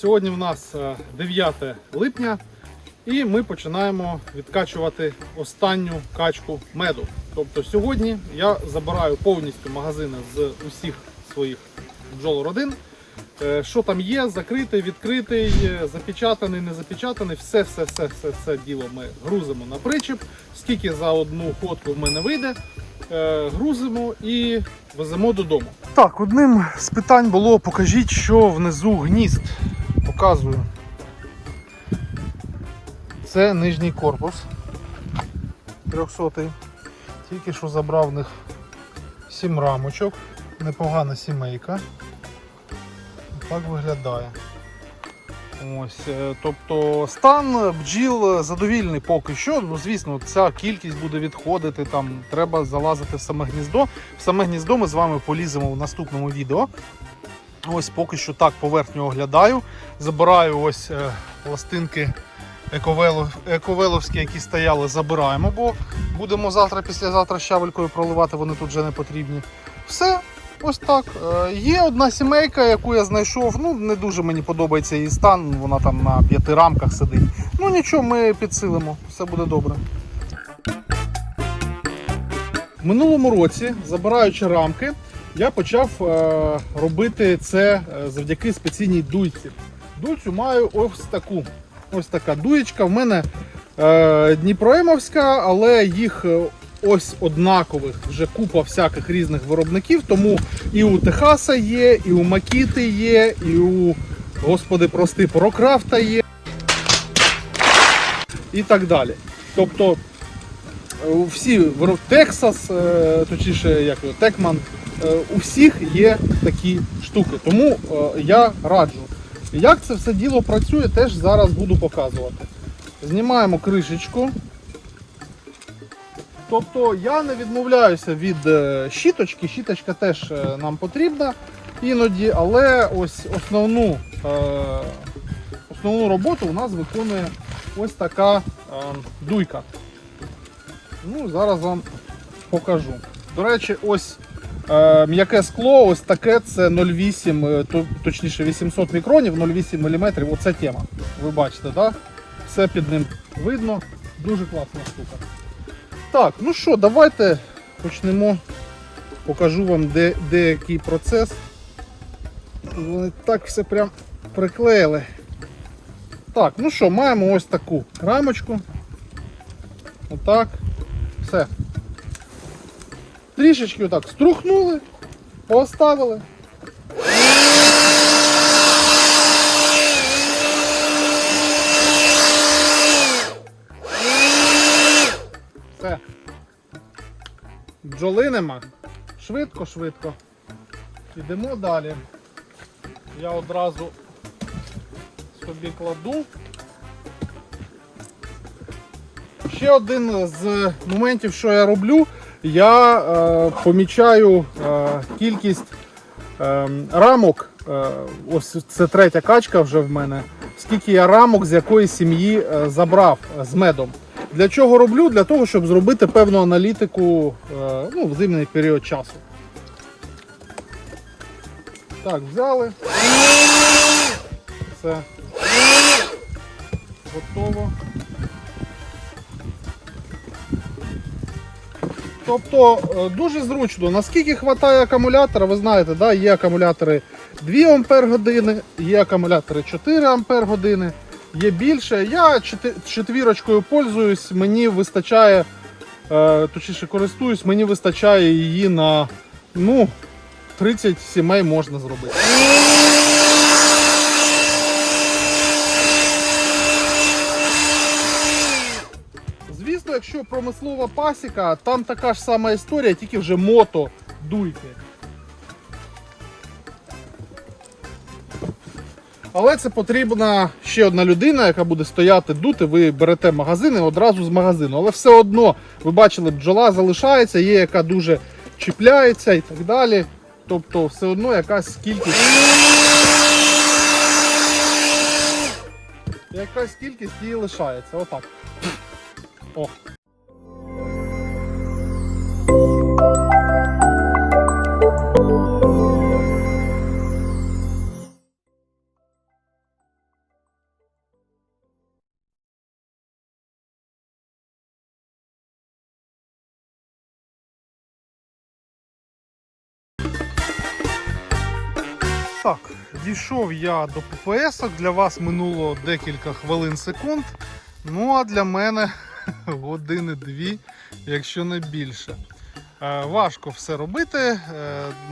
Сьогодні в нас е, 9 липня і ми починаємо відкачувати останню качку меду. Тобто сьогодні я забираю повністю магазини з усіх своїх бджолородин. Е, Що там є, закритий, відкритий, е, запечатаний, не запечатаний, все, все, все, діло ми грузимо на причіп. Скільки за одну ходку в мене вийде, е, грузимо і веземо додому. Так, одним з питань було покажіть, що внизу гнізд. Показую. Це нижній корпус 300 Тільки що забрав в них 7 рамочок. Непогана сімейка. Так виглядає. Ось, е, тобто стан бджіл задовільний поки що. Ну, звісно, ця кількість буде відходити, там треба залазити в саме гніздо. В саме гніздо ми з вами поліземо в наступному відео. Ось поки що так поверхню оглядаю. Забираю ось е, пластинки ековеловські, які стояли, забираємо, бо будемо завтра, післязавтра щавелькою проливати, вони тут вже не потрібні. Все, ось так. Е, Є одна сімейка, яку я знайшов. Ну, не дуже мені подобається її стан, вона там на п'яти рамках сидить. Ну нічого, ми підсилимо, все буде добре. В минулому році, забираючи рамки, я почав е, робити це е, завдяки спеційній дуйці. Дуйцю маю ось таку. Ось така дуєчка. В мене е, Дніпроемовська, але їх ось однакових вже купа всяких різних виробників. Тому і у Техаса є, і у Макіти є, і у Господи, прости, Прокрафта є. І так далі. Тобто всі е, точніше, як його, Текман, у всіх є такі штуки. Тому е, я раджу. Як це все діло працює, теж зараз буду показувати. Знімаємо кришечку. Тобто я не відмовляюся від е, щіточки. Щіточка теж е, нам потрібна іноді, але ось основну, е, основну роботу у нас виконує ось така е, дуйка. Ну, зараз вам покажу. До речі, ось е, м'яке скло, ось таке це 0,8, е, точніше 800 мікронів, 0,8 мм. Оце тема. Ви бачите, так? Все під ним видно. Дуже класна штука. Так, ну що, давайте почнемо. Покажу вам де, деякий процес. Вони так все прям приклеїли. Так, ну що, маємо ось таку рамочку. Отак. Трішечки отак струхнули, поставили. Все. Бджоли нема. Швидко, швидко. Йдемо далі. Я одразу собі кладу. Ще один з моментів, що я роблю, я е, помічаю е, кількість е, рамок. Е, ось це третя качка вже в мене. Скільки я рамок з якої сім'ї е, забрав е, з медом. Для чого роблю? Для того, щоб зробити певну аналітику е, ну, в зимний період часу. Так, взяли. Все. Готово. Тобто е, дуже зручно. Наскільки вистачає акумулятора, ви знаєте, да, є акумулятори 2 Ампер години, є акумулятори 4 Ампер години, є більше. Я четвірочкою пользуюсь, мені вистачає, е, точніше користуюсь, мені вистачає її на ну, 30 сімей можна зробити. Звісно, якщо промислова пасіка, там така ж сама історія, тільки вже мото дуйки. Але це потрібна ще одна людина, яка буде стояти дути. Ви берете магазини одразу з магазину. Але все одно, ви бачили, бджола залишається, є яка дуже чіпляється і так далі. Тобто все одно якась кількість. Якась кількість її лишається. Отак. О. Так, дійшов я до ППС, для вас минуло декілька хвилин секунд. Ну а для мене години дві, якщо не більше. Е, важко все робити. Е,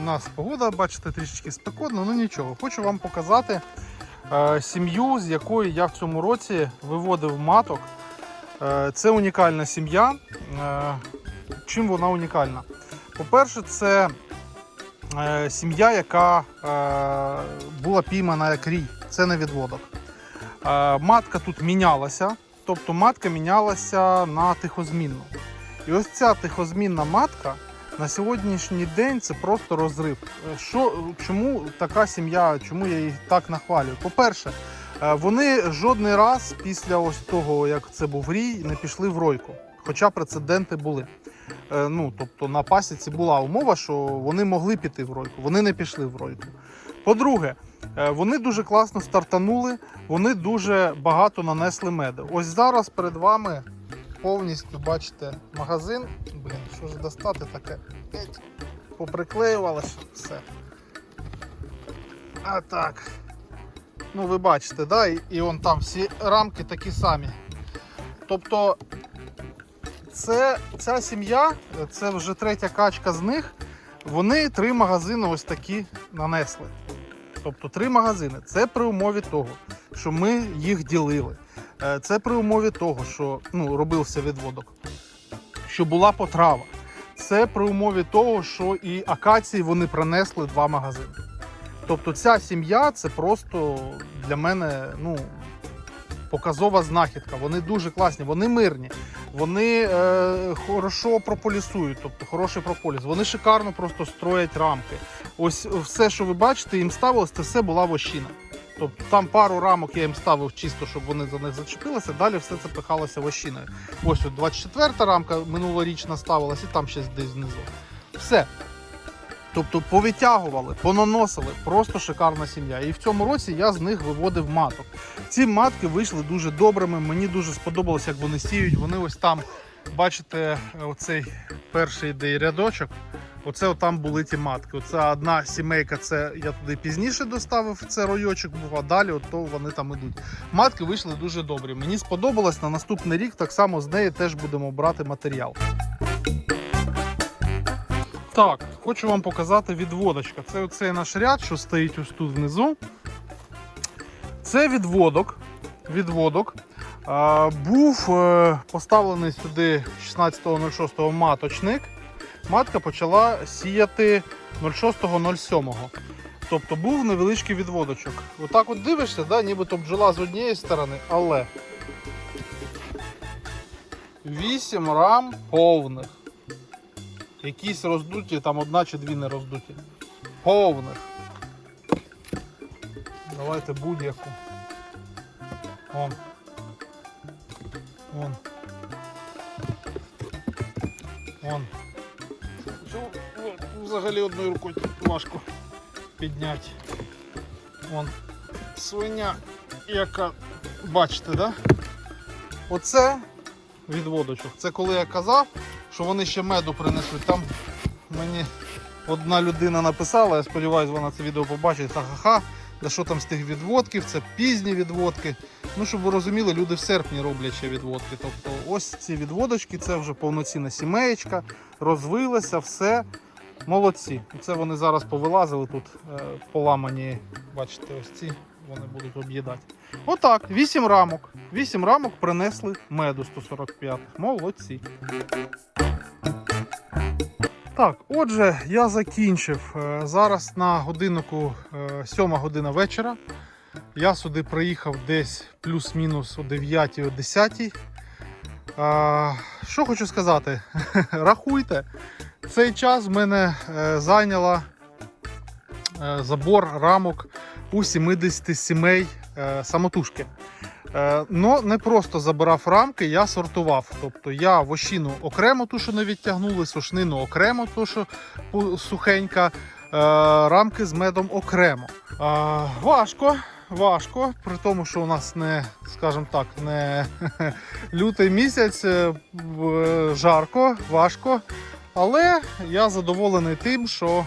у нас погода, бачите, трішечки спекотна, ну нічого. Хочу вам показати е, сім'ю, з якої я в цьому році виводив маток. Це унікальна сім'я. Чим вона унікальна? По-перше, це сім'я, яка була піймана як рій. Це не відводок. Матка тут мінялася, тобто матка мінялася на тихозмінну. І ось ця тихозмінна матка на сьогоднішній день це просто розрив. Е, Що, чому така сім'я, чому я їх так нахвалюю? По-перше, е, вони жодний раз після ось того, як це був рій, не пішли в ройку. Хоча прецеденти були. Е, Ну, тобто на пасіці була умова, що вони могли піти в ройку, вони не пішли в ройку. По-друге, вони дуже класно стартанули, вони дуже багато нанесли меду. Ось зараз перед вами повністю бачите магазин. Блін, що ж достати таке? Поприклеювалося все. А так. Ну, ви бачите, да? І, і он там всі рамки такі самі. Тобто, це, ця сім'я, це вже третя качка з них. Вони три магазини ось такі нанесли. Тобто три магазини. Це при умові того, що ми їх ділили. Е, Це при умові того, що ну, робився відводок, що була потрава. Це при умові того, що і акації вони принесли два магазини. Тобто ця сім'я це просто для мене ну, показова знахідка. Вони дуже класні, вони мирні, вони е, хорошо прополісують, тобто хороший прополіс. Вони шикарно просто строять рамки. Ось все, що ви бачите, їм ставилось, це все була вощина. Тобто там пару рамок я їм ставив чисто, щоб вони за них зачепилися. Далі все це пихалося вощиною. Ось от 24 рамка минулорічна ставилась, і там ще десь знизу. Все. Тобто повитягували, понаносили, просто шикарна сім'я. І в цьому році я з них виводив маток. Ці матки вийшли дуже добрими. Мені дуже сподобалось, як вони сіють. Вони ось там, бачите, оцей перший йде рядочок. Оце там були ті матки. Оце одна сімейка, це я туди пізніше доставив, це ройочок був, а далі от то вони там ідуть. Матки вийшли дуже добрі. Мені сподобалось на наступний рік так само з неї теж будемо брати матеріал. Так, хочу вам показати відводочка. Це оцей наш ряд, що стоїть ось тут внизу. Це відводок. відводок. Був е, поставлений сюди 16.06 маточник. Матка почала сіяти 06.07. Тобто був невеличкий відводочок. Отак от дивишся, да, нібито бджола з однієї сторони, але 8 рам повних. Якісь роздуті, там одна чи дві не роздуті. Повних. Давайте будь-яку. Вон. Вон. Вон. О, взагалі одною рукою важко підняти. Вон. Свиня, яка. Бачите, да? Оце відводочок. Це коли я казав, що вони ще меду принесуть. Там мені одна людина написала, я сподіваюся, вона це відео побачить. Ха-ха-ха. Да що там з тих відводків, це пізні відводки. Ну, щоб ви розуміли, люди в серпні роблять ще відводки. Тобто ось ці відводочки, це вже повноцінна сімеєчка, розвилася, все. Молодці. Це вони зараз повилазили тут е, поламані, бачите, ось ці вони будуть об'їдати. Отак, 8 рамок. 8 рамок принесли меду 145. Молодці. Так, отже, я закінчив. Е, Зараз на годиннику 7 година вечора. Я сюди приїхав десь плюс-мінус о 9 о 10. Що хочу сказати? Рахуйте, цей час в мене е, зайняла е, забор рамок у 70 сімей е, самотужки. Е, Но не просто забирав рамки, я сортував. Тобто я вощину окремо ту, що не відтягнули, сушнину окремо, ту, що сухенька, е, рамки з медом окремо. Важко, важко, при тому, що у нас не, скажімо так, не лютий місяць, жарко, важко. Але я задоволений тим, що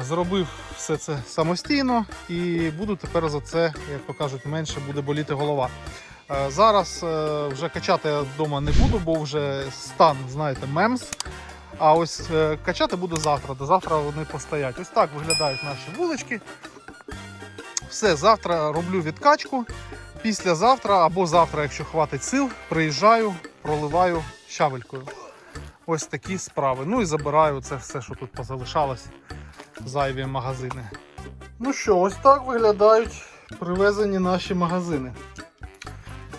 зробив все це самостійно і буду тепер за це, як то кажуть, менше буде боліти голова. Е, Зараз е, вже качати я вдома не буду, бо вже стан, знаєте, мемс. А ось е, качати буду завтра. До завтра вони постоять. Ось так виглядають наші вулички. Все, завтра роблю відкачку. Післязавтра або завтра, якщо хватить сил, приїжджаю, проливаю щавелькою. Ось такі справи. Ну і забираю це все, що тут позалишалось, зайві магазини. Ну що, ось так виглядають привезені наші магазини.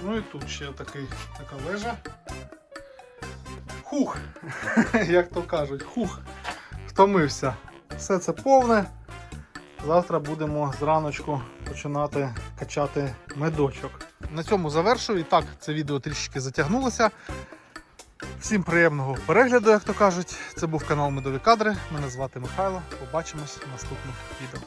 Ну і тут ще такий, така вежа. Хух, як то кажуть, хух, втомився. Все це повне. Завтра будемо зраночку починати качати медочок. На цьому завершую. І так, це відео трішки затягнулося. Всім приємного перегляду, як то кажуть. Це був канал Медові Кадри. Мене звати Михайло. Побачимось в наступних відео.